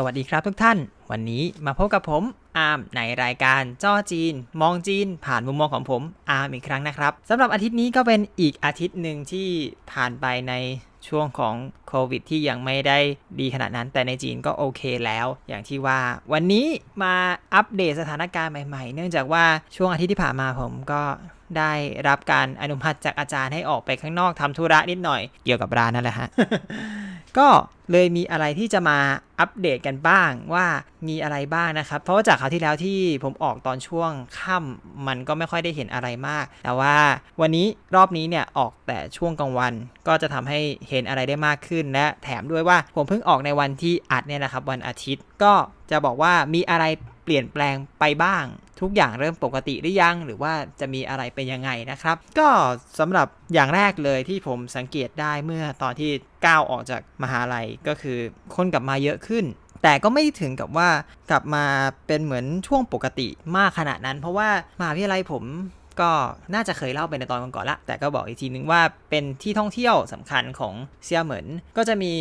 สวัสดีครับทุกท่าน วันนี้มาพบกับผมอาร์มในรายการจ้อจีน มองจีน ผ่านมุมมองของผมอาร์มอีกครั้งนะครับสำหรับอาทิตย์นี้ก็เป็นอีกอาทิตย์หนึ่งที่ผ่านไปในช่วงของโควิดที่ยังไม่ได้ดีขนาดนั้น แต่ในจีนก็โอเคแล้ว อย่างที่ว่าวันนี้มาอัปเดตสถานการณ์ใหม่ๆ เนื่องจากว่าช่วงอาทิตย์ที่ผ่านมาผมก็ได้รับการอนุมัติจากอาจารย์ให้ออกไปข้างนอกทำธุระนิดหน่อยเกี่ยวกับร้านนั่นแหละฮะ ก็เลยมีอะไรที่จะมาอัปเดตกันบ้างว่ามีอะไรบ้างนะครับ เพราะว่าจากคราวที่แล้วที่ผมออกตอนช่วงค่ำมันก็ไม่ค่อยได้เห็นอะไรมาก แต่ว่าวันนี้รอบนี้เนี่ยออกแต่ช่วงกลางวัน ก็จะทำให้เห็นอะไรได้มากขึ้น และแถมด้วยว่าผมเพิ่งออกในวันที่อัดเนี่ยนะครับวันอาทิตย์ ก็จะบอกว่ามีอะไรเปลี่ยนแปลงไปบ้าง ทุกอย่างเริ่มปกติหรือยัง หรือว่าจะมีอะไรเป็นยังไงนะครับ ก็สำหรับอย่างแรกเลยที่ผมสังเกตได้เมื่อตอนที่ก้าวออกจากมหาลัยก็คือคนกลับมาเยอะขึ้น แต่ก็ไม่ถึงกับว่ากลับมาเป็นเหมือนช่วงปกติมากขนาดนั้น เพราะว่ามหาวิทยาลัยผม ก็น่าจะเคยเล่าไปในตอนก่อนๆละ แต่ก็บอกอีกทีนึงว่าเป็นที่ท่องเที่ยวสำคัญของเซียเหมินก็จะมี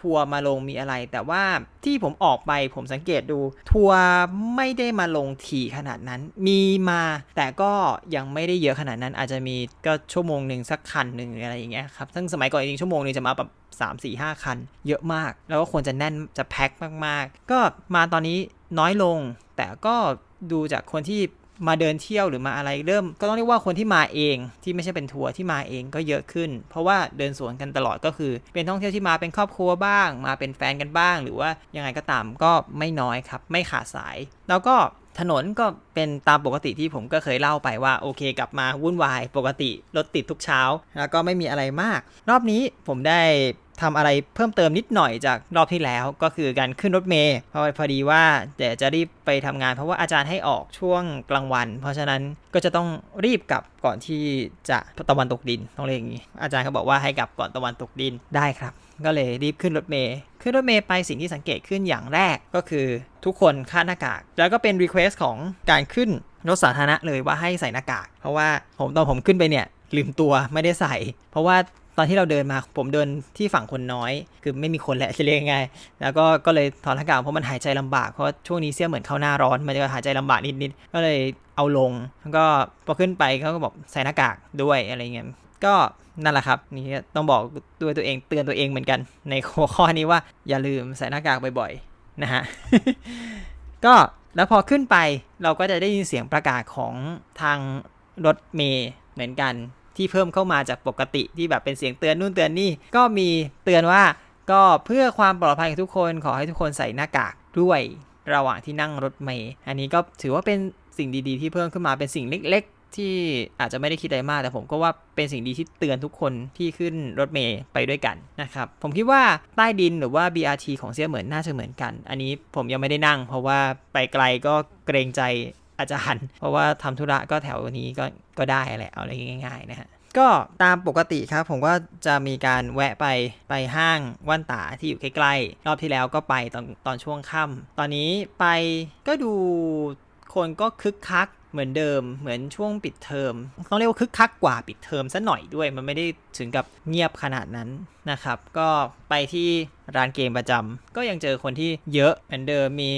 ทัวร์มาลงมีอะไร แต่ว่าที่ผมออกไปผมสังเกตดู ทัวร์ไม่ได้มาลงถี่ขนาดนั้น มีมา แต่ก็ยังไม่ได้เยอะขนาดนั้น อาจจะมีก็ชั่วโมงหนึ่งสักคันหนึ่งอะไรอย่างเงี้ยครับซึ่งสมัยก่อนจริงชั่วโมงนึงจะมาแบบสามสี่ห้าคัน เยอะมาก แล้วก็ควรจะแน่นจะแพ็คมากๆ ก็มาตอนนี้น้อยลง แต่ก็ดูจากคนที่ มาเดินเที่ยวหรือมาอะไรเริ่ม ก็ต้องเรียกว่าคนที่มาเองที่ไม่ใช่เป็นทัวร์ที่มาเองก็เยอะขึ้น เพราะว่าเดินสวนกันตลอดก็คือ เป็นท่องเที่ยวที่มาเป็นครอบครัวบ้าง มาเป็นแฟนกันบ้าง หรือว่ายังไงก็ตามก็ไม่น้อยครับ ไม่ขาดสาย แล้วก็ถนนก็เป็นตามปกติที่ผมก็เคยเล่าไปว่าโอเคกลับมาวุ่นวาย ปกติรถติดทุกเช้า แล้วก็ไม่มีอะไรมาก รอบนี้ผมได้ ทำอะไรเพิ่มเติมนิดหน่อยจากรอบที่แล้ว ก็คือการขึ้นรถเมย์เพราะพอดีว่าเดี๋ยวจะรีบไปทำงาน เพราะว่าอาจารย์ให้ออกช่วงกลางวัน เพราะฉะนั้นก็จะต้องรีบกลับก่อนที่จะตะวันตกดินต้องเรียกอย่างนี้ อาจารย์เขาบอกว่าให้กลับก่อนตะวันตกดินได้ครับ ก็เลยรีบขึ้นรถเมย์ขึ้นรถเมย์ไปสิ่งที่สังเกตขึ้นอย่างแรกก็คือทุกคนคาดหน้ากาก แล้วก็เป็นรีเควสของการขึ้นรถสาธารณะเลยว่าให้ใส่หน้ากาก เพราะว่าผมตอนผมขึ้นไปเนี่ยลืมตัวไม่ได้ใส่ เพราะว่า ตอนที่เราเดินมาผมเดินที่ฝั่งคนน้อย คือไม่มีคนแหละจะเรียกยังไงแล้วก็ก็เลยถอดหน้ากากเพราะมันหายใจลำบากเพราะช่วงนี้เสี้ยเหมือนเข้าหน้าร้อนมันจะหายใจลำบากนิดๆก็เลยเอาลงแล้วก็พอขึ้นไปเขาก็บอกใส่หน้ากากด้วยอะไรเงี้ยก็นั่นแหละครับนี่ต้องบอกด้วยตัวเองเตือนตัวเองเหมือนกัน ในหัวข้อนี้ว่าอย่าลืมใส่หน้ากากบ่อยๆนะฮะก็แล้วพอขึ้นไปเราก็จะได้ยินเสียงประกาศของทางรถเมย์เหมือนกัน ที่เพิ่มเข้ามาจากปกติที่แบบเป็นเสียงเตือนนู่นเตือนนี่ก็มีเตือนว่าก็เพื่อความปลอดภัยของทุกคนขอให้ทุกคนใส่หน้ากากด้วยระหว่างที่นั่งรถเมย์อันนี้ก็ถือว่าเป็นสิ่งดีๆ ที่เพิ่มขึ้นมาเป็นสิ่งเล็ก ๆ ที่อาจจะไม่ได้คิดอะไรมาก แต่ผมก็ว่าเป็นสิ่งดีที่เตือนทุกคนที่ขึ้นรถเมย์ไปด้วยกันนะครับ ผมคิดว่าใต้ดินหรือว่า BRT ของเซียเหมือนน่าจะเหมือนกัน อันนี้ผมยังไม่ได้นั่ง เพราะว่าไปไกลก็เกรงใจ อาจารย์ เพราะว่าทำธุระก็แถวนี้ก็ก็ได้แหละเอาอะไรง่ายๆนะฮะก็ตามปกติครับผมก็จะมีการแวะไปไปห้างว่านตาที่อยู่ใกล้ๆ รอบที่แล้วก็ไปตอนตอนช่วงค่ำตอนนี้ไปก็ดูคนก็คึกคักเหมือนเดิมเหมือนช่วงปิดเทอมต้องเรียกว่าคึกคักกว่าปิดเทอมซะหน่อยด้วย มันไม่ได้ถึงกับเงียบขนาดนั้นนะครับ ก็ไปที่ร้านเกมประจำก็ยังเจอคนที่เยอะเหมือนเดิมมี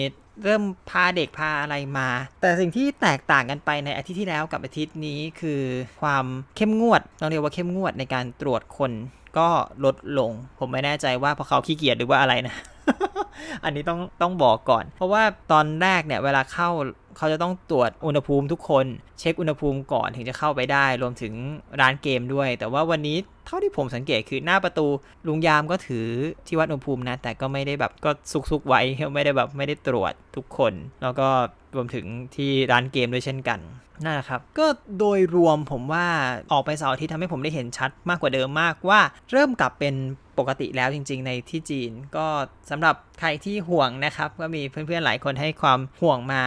เริ่มพาเด็กพาอะไรมา แต่สิ่งที่แตกต่างกันไปในอาทิตย์ที่แล้วกับอาทิตย์นี้คือความเข้มงวดเราเรียกว่าเข้มงวดในการตรวจคนก็ลดลง ผมไม่แน่ใจว่าเพราะเขาขี้เกียจหรือว่าอะไรนะ อันนี้ต้องต้องบอกก่อน เพราะว่าตอนแรกเนี่ยเวลาเข้า เขาจะต้องตรวจอุณหภูมิทุกคน เช็คอุณหภูมิก่อนถึงจะเข้าไปได้ รวมถึงร้านเกมด้วย แต่ว่าวันนี้เท่าที่ผมสังเกตคือหน้าประตูลุงยามก็ถือที่วัดอุณหภูมินะ แต่ก็ไม่ได้แบบก็ซุกๆไว้ไม่ได้แบบไม่ได้ตรวจทุกคน แล้วก็รวมถึงที่ร้านเกมด้วยเช่นกันนั่นแหละครับ ก็โดยรวมผมว่าออกไปเสาร์อาทิตย์ทำให้ผมได้เห็นชัดมากกว่าเดิมมากว่า เริ่มกลับเป็น ปกติแล้วจริง ๆ ในที่จีน ก็สำหรับใครที่ห่วงนะครับ ก็มีเพื่อนๆหลายคนให้ความห่วงมา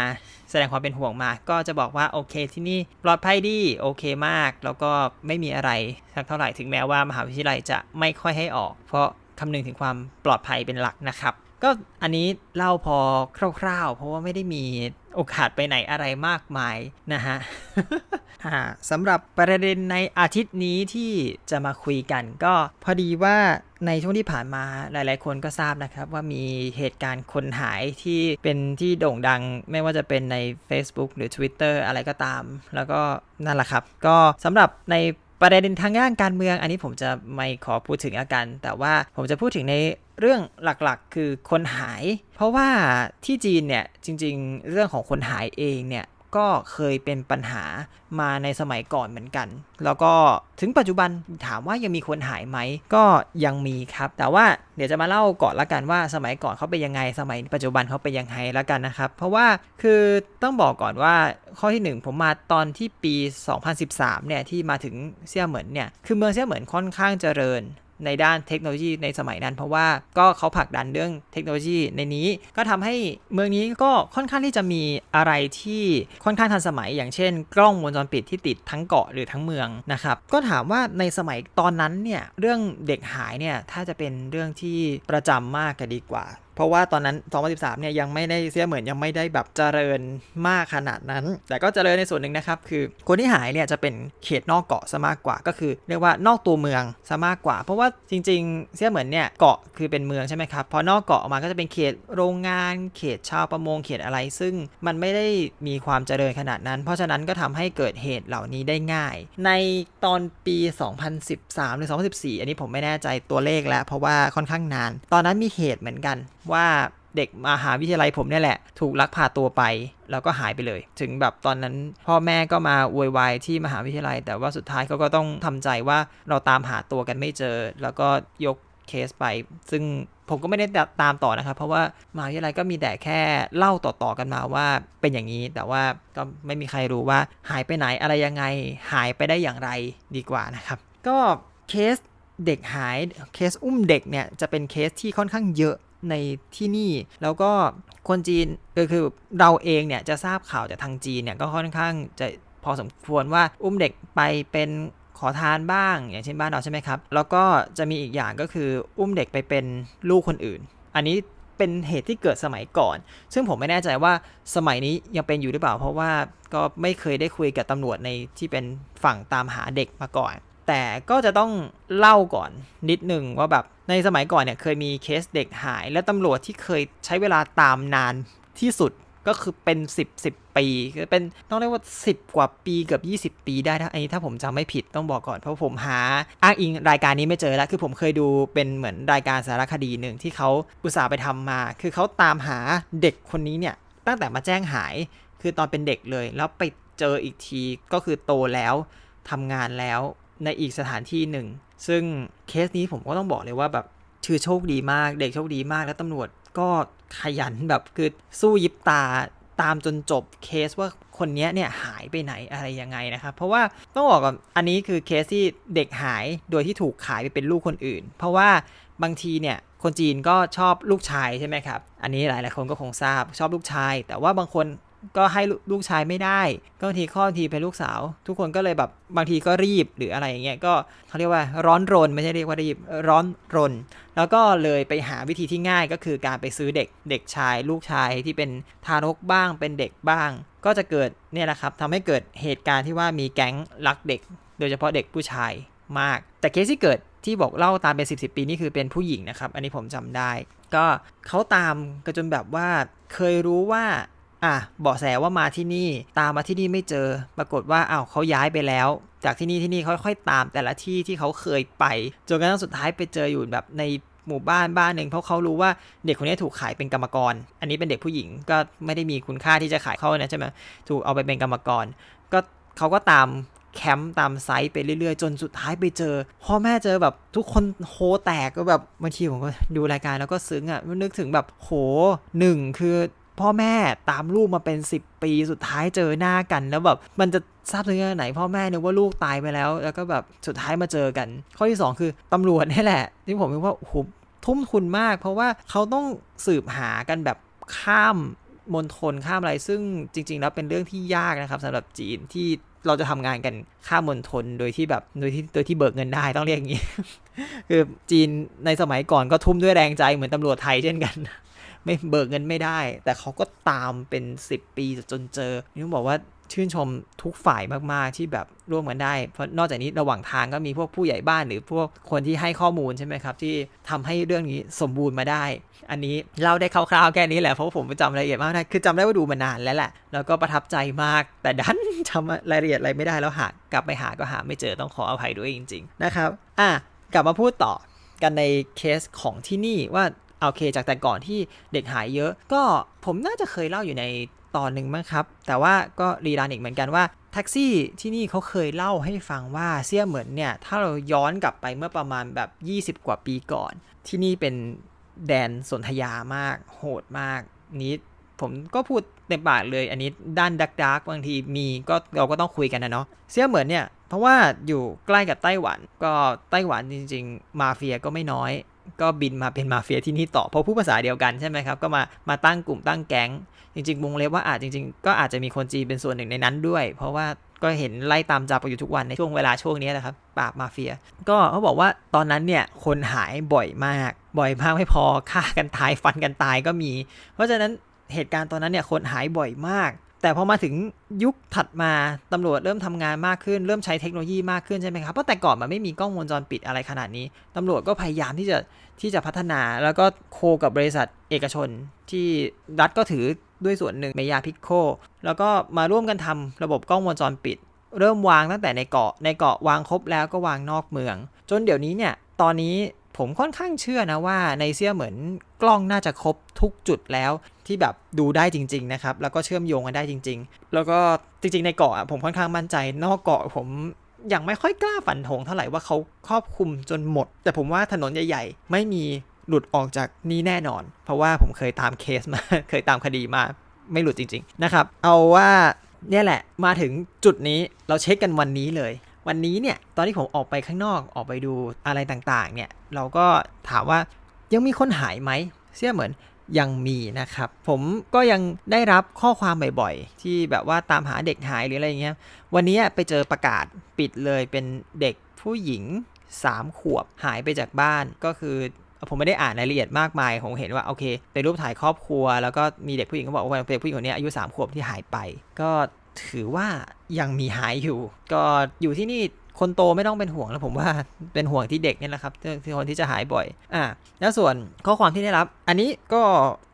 แสดงความเป็นห่วงมา ก็จะบอกว่าโอเคที่นี่ปลอดภัยดีโอเคมาก แล้วก็ไม่มีอะไรสักเท่าไหร่ถึงแม้ว่ามหาวิทยาลัยจะไม่ค่อยให้ออก เพราะคำนึงถึงความปลอดภัยเป็นหลักนะครับ ก็อันนี้เล่าพอคร่าวๆ เพราะว่าไม่ได้มีโอกาสไปไหนอะไรมากมายนะฮะสำหรับประเด็นในอาทิตย์นี้ที่จะมาคุยกัน ก็พอดีว่าในช่วงที่ผ่านมาหลายๆ คนก็ทราบนะครับ ว่ามีเหตุการณ์คนหายที่เป็นที่โด่งดัง ไม่ว่าจะเป็นใน Facebook หรือ Twitter อะไรก็ตาม แล้วก็นั่นแหละครับ ก็สำหรับในประเด็นทางด้านการเมือง อันนี้ผมจะไม่ขอพูดถึงอากัน แต่ว่าผมจะพูดถึงใน เรื่องหลักๆ คือคนหาย เพราะว่าที่จีนเนี่ยจริง ๆ เรื่องของคนหายเองเนี่ยก็เคยเป็นปัญหามาในสมัยก่อนเหมือนกัน แล้วก็ถึงปัจจุบันถามว่ายังมีคนหายไหม ก็ยังมีครับ แต่ว่าเดี๋ยวจะมาเล่าก่อนละกันว่าสมัยก่อนเขาเป็นยังไง สมัยปัจจุบันเขาเป็นยังไงละกันนะครับ เพราะว่าคือต้องบอกก่อนว่าข้อที่ 1 ผมมาตอนที่ปี 2013เนี่ยที่มาถึงเซี่ยเหมินเนี่ย คือเมืองเซี่ยเหมินค่อนข้างเจริญ ในด้านเทคโนโลยีในสมัยนั้น เพราะว่าก็เขาผลักดันเรื่องเทคโนโลยีในนี้ก็ทำให้เมืองนี้ก็ค่อนข้างที่จะมีอะไรที่ค่อนข้างทันสมัย อย่างเช่น กล้องวงจรปิดที่ติดทั้งเกาะหรือทั้งเมืองนะครับ ก็ถามว่าในสมัยตอนนั้นเนี่ยเรื่องเด็กหายเนี่ยถ้าจะเป็นเรื่องที่ประจำมากก็ดีกว่า เพราะว่าตอนนั้น 2013 เนี่ยยังไม่ได้เสียเหมือนยังไม่ได้แบบเจริญมากขนาดนั้น แต่ก็เจริญในส่วนหนึ่งนะครับคือ คนที่หายเนี่ยจะเป็นเขตนอกเกาะซะมากกว่าก็คือ เรียกว่านอกตัวเมืองซะมากกว่า เพราะว่าจริง ๆ เสียเหมือนเนี่ยเกาะคือเป็นเมืองใช่ไหมครับพอนอกเกาะออกมาก็จะเป็นเขตโรงงาน เขตชาวประมงเขตอะไร ซึ่งมันไม่ได้มีความเจริญขนาดนั้น เพราะฉะนั้นก็ทำให้เกิดเหตุเหล่านี้ได้ง่าย ในตอนปี 2013 หรือ 2014 อันนี้ผมไม่แน่ใจตัวเลขแล้ว เพราะว่าค่อนข้างนาน ตอนนั้นมีเหตุเหมือนกันว่าเด็กมหาวิทยาลัยผมเนี่ยแหละ ถูกลักพาตัวไป แล้วก็หายไปเลย ถึงแบบตอนนั้น พ่อแม่ก็มาโวยวายที่มหาวิทยาลัย แต่ว่าสุดท้ายเขาก็ต้องทำใจว่าเราตามหาตัวกันไม่เจอ แล้วก็ยกเคสไป ซึ่งผมก็ไม่ได้ตามต่อนะครับ เพราะว่ามหาวิทยาลัยก็มีแต่แค่เล่าต่อๆกันมาว่าเป็นอย่างนี้ แต่ว่าก็ไม่มีใครรู้ว่าหายไปไหนอะไรยังไง หายไปได้อย่างไรดีกว่านะครับ ก็เคสเด็กหายเคสอุ้มเด็กเนี่ยจะเป็นเคสที่ค่อนข้างเยอะ ในที่นี่ แล้วก็คนจีนก็คือเราเองเนี่ยจะทราบข่าวจากทางจีนเนี่ยก็ค่อนข้างจะพอสมควรว่าอุ้มเด็กไปเป็นขอทานบ้าง อย่างเช่นบ้านเราใช่ไหมครับ แล้วก็จะมีอีกอย่างก็คืออุ้มเด็กไปเป็นลูกคนอื่น อันนี้เป็นเหตุที่เกิดสมัยก่อน ซึ่งผมไม่แน่ใจว่าสมัยนี้ยังเป็นอยู่หรือเปล่า เพราะว่าก็ไม่เคยได้คุยกับตำรวจในที่เป็นฝั่งตามหาเด็กมาก่อน แต่ก็จะต้องเล่าก่อนนิดนึงว่าแบบ ในสมัยก่อนเนี่ยเคยมีเคสเด็กหาย และตำรวจที่เคยใช้เวลาตามนานที่สุดก็คือเป็น 10 10 ปีคือเป็นต้องเรียกว่า 10 กว่าปีเกือบ20 ปีได้ถ้าอันนี้ถ้าผมจำไม่ผิดต้องบอกก่อนเพราะผมหาอ้างอิงรายการนี้ไม่เจอแล้ว คือผมเคยดูเป็นเหมือนรายการสารคดีหนึ่งที่เขาอุตส่าห์ไปทำมา คือเขาตามหาเด็กคนนี้เนี่ยตั้งแต่มาแจ้งหาย คือตอนเป็นเด็กเลย แล้วไปเจออีกทีก็คือโตแล้วทำงานแล้ว ในอีกสถานที่หนึ่ง ซึ่งเคสนี้ผมก็ต้องบอกเลยว่าแบบคือโชคดีมาก เด็กโชคดีมากแล้วตำรวจก็ขยันแบบคือสู้ยิบตาตามจนจบเคสว่าคนนี้เนี่ยหายไปไหนอะไรยังไงนะครับ เพราะว่าต้องบอกก่อนอันนี้คือเคสที่เด็กหายโดยที่ถูกขายไปเป็นลูกคนอื่น เพราะว่าบางทีเนี่ยคนจีนก็ชอบลูกชายใช่ไหมครับ อันนี้หลายหลายคนก็คงทราบชอบลูกชาย แต่ว่าบางคน ก็ให้ลูกชายไม่ได้ ก็บางทีข้อบางทีเป็นลูกสาว ทุกคนก็เลยแบบบางทีก็รีบหรืออะไรอย่างเงี้ยก็เขาเรียกว่าร้อนรนไม่ใช่เรียกว่ารีบร้อนรน แล้วก็เลยไปหาวิธีที่ง่ายก็คือการไปซื้อเด็กเด็กชาย ลูกชายที่เป็นทารกบ้างเป็นเด็กบ้าง ก็จะเกิดเนี่ยนะครับทำให้เกิดเหตุการณ์ที่ว่ามีแก๊งลักเด็ก โดยเฉพาะเด็กผู้ชายมาก แต่เคสที่เกิดที่บอกเล่าตามเป็น 10บปีนี่คือเป็นผู้หญิงนะครับ อันนี้ผมจำได้ ก็เขาตามกันจนแบบว่าเคยรู้ว่า อะเบาะแสว่ามาที่นี่ ตามมาที่นี่ไม่เจอ ปรากฏว่าอ้าวเขาย้ายไปแล้ว จากที่นี่ที่นี่ค่อยๆ ตามแต่ละที่ที่เขาเคยไป จนกระทั่งสุดท้ายไปเจออยู่แบบในหมู่บ้านบ้านหนึ่งเพราะเขารู้ว่าเด็กคนนี้ถูกขายเป็นกรรมกร อันนี้เป็นเด็กผู้หญิงก็ไม่ได้มีคุณค่าที่จะขายเขานะใช่ไหมถูกเอาไปเป็นกรรมกร ก็เขาก็ตามแคมป์ตามไซต์ไปเรื่อยๆ จนสุดท้ายไปเจอพ่อแม่เจอแบบทุกคนโฮแตกก็แบบบางทีผมก็ดูรายการแล้วก็ซึ้งอะนึกถึงแบบโหหนึ่งคือ พ่อแม่ตามลูกมาเป็น 10 ปีสุดท้ายเจอหน้ากันแล้วแบบมันจะทราบซึ้งขนาดไหนพ่อแม่นึกว่าลูกตายไปแล้ว แล้วก็แบบสุดท้ายมาเจอกัน ข้อที่ 2 คือตำรวจนี่แหละ ที่ผมคิดว่าโอ้โหทุ่มทุนมาก เพราะว่าเขาต้องสืบหากันแบบข้ามมณฑลข้ามอะไรซึ่งจริง ๆ แล้วเป็นเรื่องที่ยากนะครับสำหรับจีนที่เราจะทำงานกันข้ามมณฑลโดยที่แบบโดยที่โดยที่เบิกเงินได้ต้องเรียกอย่างนี้ คือจีนในสมัยก่อนก็ทุ่มด้วยแรงใจเหมือนตำรวจไทยเช่นกัน ไม่เบิกเงินไม่ได้ แต่เขาก็ตามเป็น 10 ปีจนเจอนี่ต้องบอกว่าชื่นชมทุกฝ่ายมาก ๆ ที่แบบร่วมกันได้ เพราะนอกจากนี้ระหว่างทางก็มีพวกผู้ใหญ่บ้านหรือพวกคนที่ให้ข้อมูลใช่ไหมครับ ที่ทำให้เรื่องนี้สมบูรณ์มาได้ อันนี้เล่าได้คร่าวๆแค่นี้แหละเพราะผมจำรายละเอียดมากนะคือจำได้ว่าดูมานานแล้วแหละแล้วก็ประทับใจมาก แต่ดันจำรายละเอียดอะไรไม่ได้แล้วหากลับไปหาก็หาไม่เจอต้องขออภัยด้วยจริง ๆ นะครับ อะกลับมาพูดต่อกันในเคสของที่นี่ว่า โอเค จากแต่ก่อนที่เด็กหายเยอะ ก็ผมน่าจะเคยเล่าอยู่ในตอนหนึ่งมั้งครับ แต่ว่าก็รีรันอีกเหมือนกันว่าแท็กซี่ที่นี่เขาเคยเล่าให้ฟังว่าเสี่ยเหมือนเนี่ย ถ้าเราย้อนกลับไปเมื่อประมาณแบบ 20 กว่าปีก่อน ที่นี่เป็นแดนสนธยามาก โหดมากนี้ผมก็พูดเต็มปากเลย อันนี้ด้านดักดักบางทีมีก็เราก็ต้องคุยกันนะเนาะเสี่ยเหมือนเนี่ยเพราะว่าอยู่ใกล้กับไต้หวัน ก็ไต้หวันจริง ๆ มาเฟียก็ไม่น้อย ก็บินมาเป็นมาเฟียที่นี่ต่อเพราะผู้ภาษาเดียวกันใช่ไหมครับก็มามาตั้งกลุ่มตั้งแก๊ง จริงๆวงเล็บว่าอาจจริง ๆ ก็อาจจะมีคนจีนเป็นส่วนหนึ่งในนั้นด้วย เพราะว่าก็เห็นไล่ตามจับกันอยู่ทุกวันในช่วงเวลาช่วงนี้นะครับปราบมาเฟีย ก็เขาบอกว่าตอนนั้นเนี่ยคนหายบ่อยมาก บ่อยมากไม่พอฆ่ากันตายฟันกันตายก็มี เพราะฉะนั้นเหตุการณ์ตอนนั้นเนี่ยคนหายบ่อยมากแต่พอมาถึงยุคถัดมาตำรวจเริ่มทำงานมากขึ้น เริ่มใช้เทคโนโลยีมากขึ้นใช่ไหมครับเพราะแต่ก่อนมันไม่มีกล้องวงจรปิดอะไรขนาดนี้ตำรวจก็พยายามที่จะ ที่จะพัฒนาแล้วก็โคกับบริษัทเอกชน ที่รัฐก็ถือด้วยส่วนหนึ่งเมยาพิคโคแล้วก็มาร่วมกันทำระบบกล้องวงจรปิด เริ่มวางตั้งแต่ในเกาะในเกาะวางครบแล้วก็วางนอกเมือง จนเดี๋ยวนี้เนี่ยตอนนี้ผมค่อนข้างเชื่อนะว่าในเซียเหมือนกล้องน่าจะครบทุกจุดแล้วที่แบบดูได้จริง ๆ นะครับ แล้วก็เชื่อมโยงกันได้จริง ๆ แล้วก็จริง ๆ ในเกาะผมค่อนข้างมั่นใจ นอกเกาะผม ยังไม่ค่อยกล้าฝันธงเท่าไหร่ว่าเขาครอบคลุมจนหมด แต่ผมว่าถนนใหญ่ ๆ ไม่มีหลุดออกจากนี้แน่นอน เพราะว่าผมเคยตามเคสมา เคยตามคดีมา ไม่หลุดจริง ๆ นะครับ เอาว่าเนี่ยแหละ มาถึงจุดนี้เราเช็คกันวันนี้เลย วันนี้เนี่ย ตอนที่ผมออกไปข้างนอก ออกไปดูอะไรต่างๆ เนี่ย เราก็ถามว่ายังมีคนหายไหมเชื่อเหมือน ยังมีนะครับ ผมก็ยังได้รับข้อความบ่อยๆ ที่แบบว่าตามหาเด็กหายหรืออะไรเงี้ย วันนี้ไปเจอประกาศปิดเลยเป็นเด็กผู้หญิง 3 ขวบหายไปจากบ้านก็คือผมไม่ได้อ่านรายละเอียดมากมาย ผมเห็นว่าโอเค เป็นรูปถ่ายครอบครัว แล้วก็มีเด็กผู้หญิงเขาบอกว่าเป็นเด็กผู้หญิงคนนี้อายุ 3 ขวบที่หายไป ก็ถือว่ายังมีหายอยู่ ก็อยู่ที่นี่ คนโตไม่ต้องเป็นห่วงแล้วผมว่าเป็นห่วงที่เด็กเนี่ยแหละครับที่คนที่จะหายบ่อยอ่าแล้วส่วนข้อความที่ได้รับ อันนี้ก็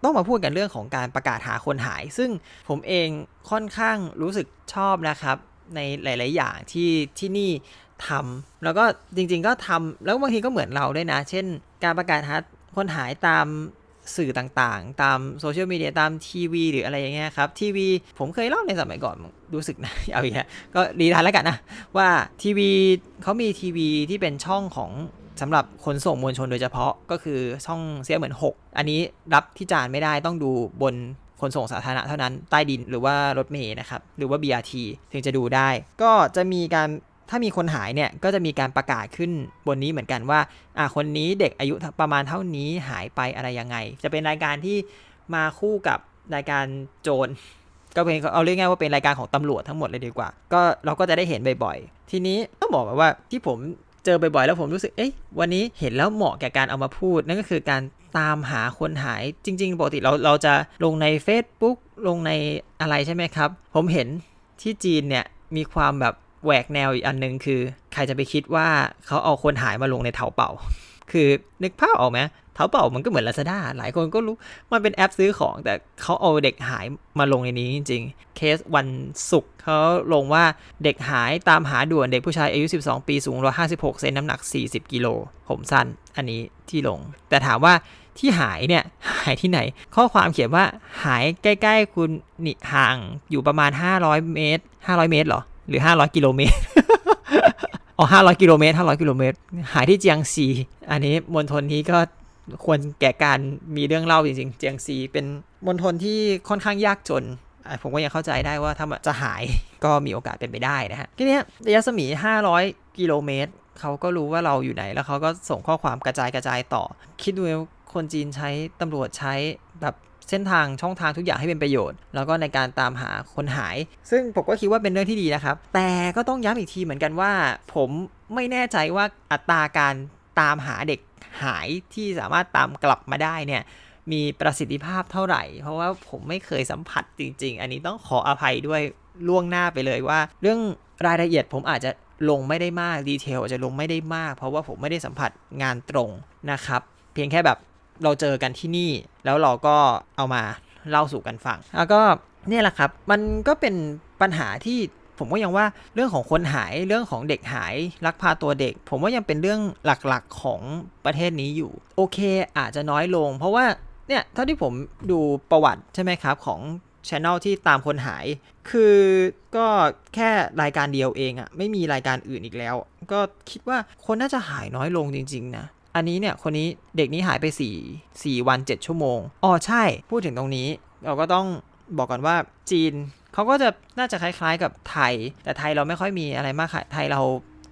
ต้องมาพูดกันเรื่องของการประกาศหาคนหาย ซึ่งผมเองค่อนข้างรู้สึกชอบนะครับ ในหลาย ๆ อย่างที่ที่นี่ทำแล้วก็จริง ๆ ก็ทำแล้วบางทีก็เหมือนเราด้วยนะ เช่น การประกาศหาคนหายตาม สื่อต่างๆ ตามโซเชียลมีเดียตามทีวี หรืออะไรอย่างเงี้ยครับทีวีผมเคยเล่าในสมัยก่อนรู้สึกนะ เอาอีกแล้วก็ดีทันแล้วกันนะว่าทีวีเขามีทีวีที่เป็นช่องของสำหรับขนส่งมวลชนโดยเฉพาะก็คือช่องเสียเหมือน 6 อันนี้รับที่จานไม่ได้ต้องดูบนขนส่งสาธารณะเท่านั้นใต้ดินหรือว่ารถเมย์นะครับ หรือว่า BRT ถึงจะดูได้ ก็จะมีการ ถ้ามีคนหายเนี่ยก็จะมีการประกาศขึ้นบนนี้เหมือนกันว่าอ่าคนนี้เด็กอายุประมาณเท่านี้หายไปอะไรยังไง จะเป็นรายการที่มาคู่กับรายการโจรก็เป็นเอาเรียกง่ายว่าเป็นรายการของตำรวจทั้งหมดเลยดีกว่า ก็เราก็จะได้เห็นบ่อยๆ ทีนี้ต้องบอกว่าที่ผมเจอบ่อยๆ แล้วผมรู้สึก เอ๊ะวันนี้เห็นแล้วเหมาะแก่การเอามาพูด นั่นก็คือการตามหาคนหาย จริง ๆ ปกติเราเราจะลงใน Facebook ลงในอะไรใช่ไหมครับ ผมเห็นที่จีนเนี่ยมีความแบบ แหวกแนวอีกอันนึงคือ ใครจะไปคิดว่าเขาเอาคนหายมาลงในเถาเป่า คือนึกภาพออกไหมเถาเป่ามันก็เหมือน Lazada หลายคนก็รู้มันเป็นแอปซื้อของ แต่เขาเอาเด็กหายมาลงในนี้จริงๆ เคสวันศุกร์เขาลงว่าเด็กหายตามหาด่วนเด็กผู้ชายอายุ 12 ปีสูง 156 เซนน้ำหนัก 40 กิโลผมสั้นอันนี้ที่ลง แต่ถามว่าที่หายเนี่ยหายที่ไหน ข้อความเขียนว่าหายใกล้ ๆ คุณนี่ห่างอยู่ประมาณ 500 เมตร 500 เมตรเหรอ หรือ 500 กิโลเมตรอ๋อ500 กิโลเมตร 500 กิโลเมตร หายที่เจียงซี อันนี้มณฑลนี้ก็ควรแก่การมีเรื่องเล่าจริงๆ เจียงซี เป็นมณฑลที่ค่อนข้างยากจน ผมก็ยังเข้าใจได้ว่าถ้าจะหายก็มีโอกาสเป็นไปได้นะฮะ ทีนี้ระยะสมี 500 กิโลเมตร เขาก็รู้ว่าเราอยู่ไหน แล้วเขาก็ส่งข้อความกระจายกระจายต่อ คิดดู คนจีนใช้ตำรวจใช้แบบเส้นทางช่องทางทุกอย่างให้เป็นประโยชน์ แล้วก็ในการตามหาคนหาย ซึ่งผมก็คิดว่าเป็นเรื่องที่ดีนะครับ แต่ก็ต้องย้ำอีกทีเหมือนกันว่า ผมไม่แน่ใจว่าอัตราการตามหาเด็กหายที่สามารถตามกลับมาได้เนี่ยมีประสิทธิภาพเท่าไหร่ เพราะว่าผมไม่เคยสัมผัสจริง ๆ อันนี้ต้องขออภัยด้วยล่วงหน้าไปเลยว่า เรื่องรายละเอียดผมอาจจะลงไม่ได้มากดีเทลอาจจะลงไม่ได้มาก เพราะว่าผมไม่ได้สัมผัสงานตรงนะครับ เพียงแค่แบบ เราเจอกันที่นี่ แล้วเราก็เอามาเล่าสู่กันฟัง แล้วก็เนี่ยแหละครับ มันก็เป็นปัญหาที่ผมก็ยังว่าเรื่องของคนหายเรื่องของเด็กหายลักพาตัวเด็ก ผมว่ายังเป็นเรื่องหลักๆของประเทศนี้อยู่ โอเคอาจจะน้อยลง เพราะว่าเนี่ยเท่าที่ผมดูประวัติใช่ไหมครับของช anel ที่ตามคนหาย คือก็แค่รายการเดียวเองอะไม่มีรายการอื่นอีกแล้ว ก็คิดว่าคนน่าจะหายน้อยลงจริง ๆ นะ อันนี้เนี่ยคนนี้เด็กนี้หายไป4 4วัน 7 ชั่วโมง อ๋อใช่พูดถึงตรงนี้ เราก็ต้องบอกก่อนว่าจีนเขาก็จะน่าจะคล้ายๆกับไทย แต่ไทยเราไม่ค่อยมีอะไรมากค่ะไทยเรา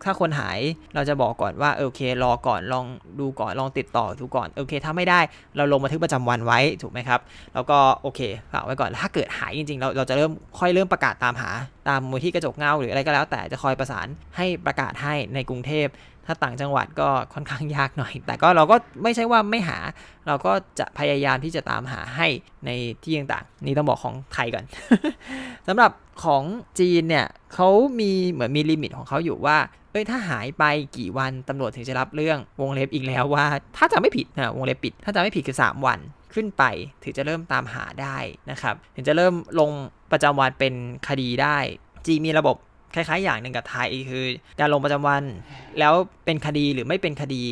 ถ้าคนหายเราจะบอกก่อนว่าโอเค รอก่อนลองดูก่อนลองติดต่อดูก่อนโอเค ถ้าไม่ได้เราลงบันทึกประจำวันไว้ถูกไหมครับ แล้วก็โอเคฝากไว้ก่อนถ้าเกิดหายจริงๆ เราเราจะเริ่มค่อยเริ่มประกาศตามหา ตามมูลที่กระจกเงาหรืออะไรก็แล้ว แต่จะคอยประสานให้ประกาศให้ในกรุงเทพ ถ้าต่างจังหวัดก็ค่อนข้างยากหน่อย แต่ก็เราก็ไม่ใช่ว่าไม่หา เราก็จะพยายามที่จะตามหาให้ในที่ต่างๆ นี่ต้องบอกของไทยก่อนสำหรับของจีนเนี่ยเขามีเหมือนมีลิมิตของเขาอยู่ว่า เอ้ยถ้าหายไปกี่วันตำรวจถึงจะรับเรื่องวงเล็บอีกแล้วว่า ถ้าจะไม่ผิดนะวงเล็บปิด ถ้าจะไม่ผิดคือ 3 วันขึ้นไปถึงจะเริ่มตามหาได้นะครับ ถึงจะเริ่มลงประจำวันเป็นคดีได้ จีนมีระบบ คล้ายๆ อย่างหนึ่งกับไทยคือการลงประจำวัน แล้วเป็นคดีหรือไม่เป็นคดี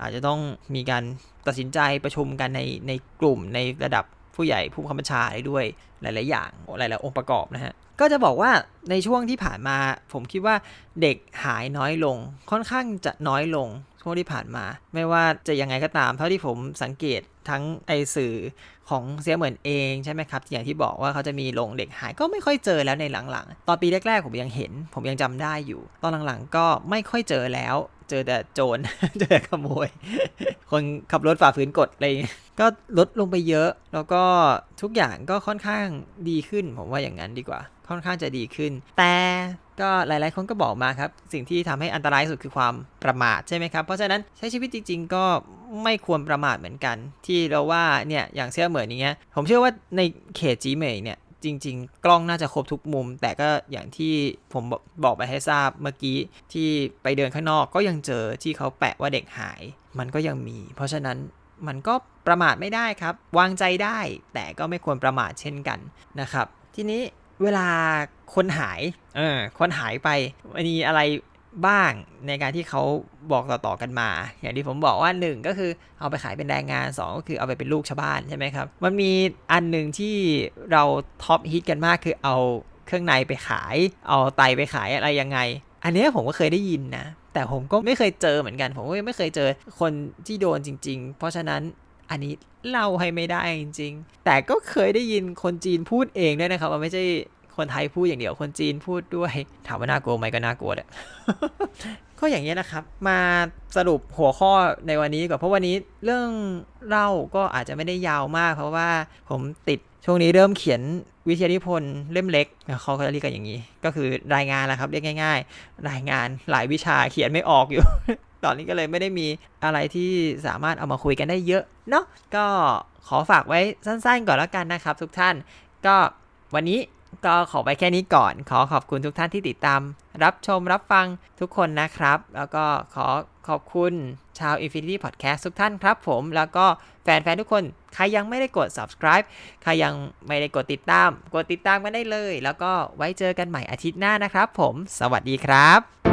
อาจจะต้องมีการตัดสินใจประชุมกันในในกลุ่มในระดับผู้ใหญ่ผู้บังคับบัญชาด้วยหลาย ๆ อย่างหลายๆองค์ประกอบนะฮะก็จะบอกว่าในช่วงที่ผ่านมาผมคิดว่าเด็กหายน้อยลง ค่อนข้างจะน้อยลง ช่วงที่ผ่านมา ไม่ว่าจะยังไงก็ตาม เท่าที่ผมสังเกตทั้งไอสื่อของเสียเหมือนเองใช่ไหมครับ อย่างที่บอกว่าเขาจะมีลงเด็กหายก็ไม่ค่อยเจอแล้วในหลังๆ ตอนปีแรกๆผมยังเห็น ผมยังจำได้อยู่ ตอนหลังๆก็ไม่ค่อยเจอแล้ว เจอแต่โจรเจอแต่ขโมย คนขับรถฝ่าฝืนกฎอะไรเงี้ยก็ลดลงไปเยอะ แล้วก็ทุกอย่างก็ค่อนข้างดีขึ้น ผมว่าอย่างนั้นดีกว่า ค่อนข้างจะดีขึ้น แต่ก็หลาย ๆ คนก็บอกมาครับ สิ่งที่ทำให้อันตรายสุดคือความประมาทใช่ไหมครับ เพราะฉะนั้นใช้ชีวิตจริง ๆ ก็ไม่ควรประมาทเหมือนกัน ที่เราว่าเนี่ยอย่างเสื้อเหมือนอย่างเงี้ยผมเชื่อว่าในเขตจีเมยเนี่ยจริง ๆ กล้องน่าจะครบทุกมุม แต่ก็อย่างที่ผมบอกไปให้ทราบเมื่อกี้ที่ไปเดินข้างนอกก็ยังเจอที่เขาแปะว่าเด็กหาย มันก็ยังมี เพราะฉะนั้นมันก็ประมาทไม่ได้ครับ วางใจได้แต่ก็ไม่ควรประมาทเช่นกันนะครับ ทีนี้ เวลาคนหาย เออ คนหายไปมีอะไรบ้างในการที่เขาบอกต่อๆกันมา อย่างที่ผมบอกว่า 1 ก็คือเอาไปขายเป็นแรงงาน 2 ก็คือเอาไปเป็นลูกชาวบ้านใช่ไหมครับ มันมีอันหนึ่งที่เราท็อปฮิตกันมากคือเอาเครื่องในไปขาย เอาไตไปขายอะไรยังไง อันนี้ผมก็เคยได้ยินนะ แต่ผมก็ไม่เคยเจอเหมือนกัน ผมก็ไม่เคยเจอคนที่โดนจริง ๆ เพราะฉะนั้น อันนี้เล่าให้ไม่ได้จริงๆ แต่ก็เคยได้ยินคนจีนพูดเองด้วยนะครับว่าไม่ใช่คนไทยพูดอย่างเดียวคนจีนพูดด้วยถามว่าน่ากลัวไหมก็น่ากลัวแหละก็อย่างนี้ยนะครับ มาสรุปหัวข้อในวันนี้ก่อนเพราะวันนี้เรื่องเล่าก็อาจจะไม่ได้ยาวมาก เพราะว่าผมติดช่วงนี้เริ่มเขียนวิทยานิพนธ์เล่มเล็กเขาก็จะเรียกกันอย่างนี้ ก็คือรายงานแหละครับเรียกง่าย ๆ รายงานหลายวิชาเขียนไม่ออกอยู่ ตอนนี้ก็เลยไม่ได้มีอะไรที่สามารถเอามาคุยกันได้เยอะเนาะก็ขอฝากไว้สั้นๆ ก่อนแล้วกันนะครับ ทุกท่านก็วันนี้ก็ขอไปแค่นี้ก่อน ขอขอบคุณทุกท่านที่ติดตาม รับชมรับฟังทุกคนนะครับ แล้วก็ขอขอบคุณชาว Infinity Podcast ทุกท่านครับผม แล้วก็แฟนๆ ทุกคน ใครยังไม่ได้กด subscribe ใครยังไม่ได้กดติดตาม กดติดตามกันได้เลย แล้วก็ไว้เจอกันใหม่อาทิตย์หน้านะครับผม สวัสดีครับ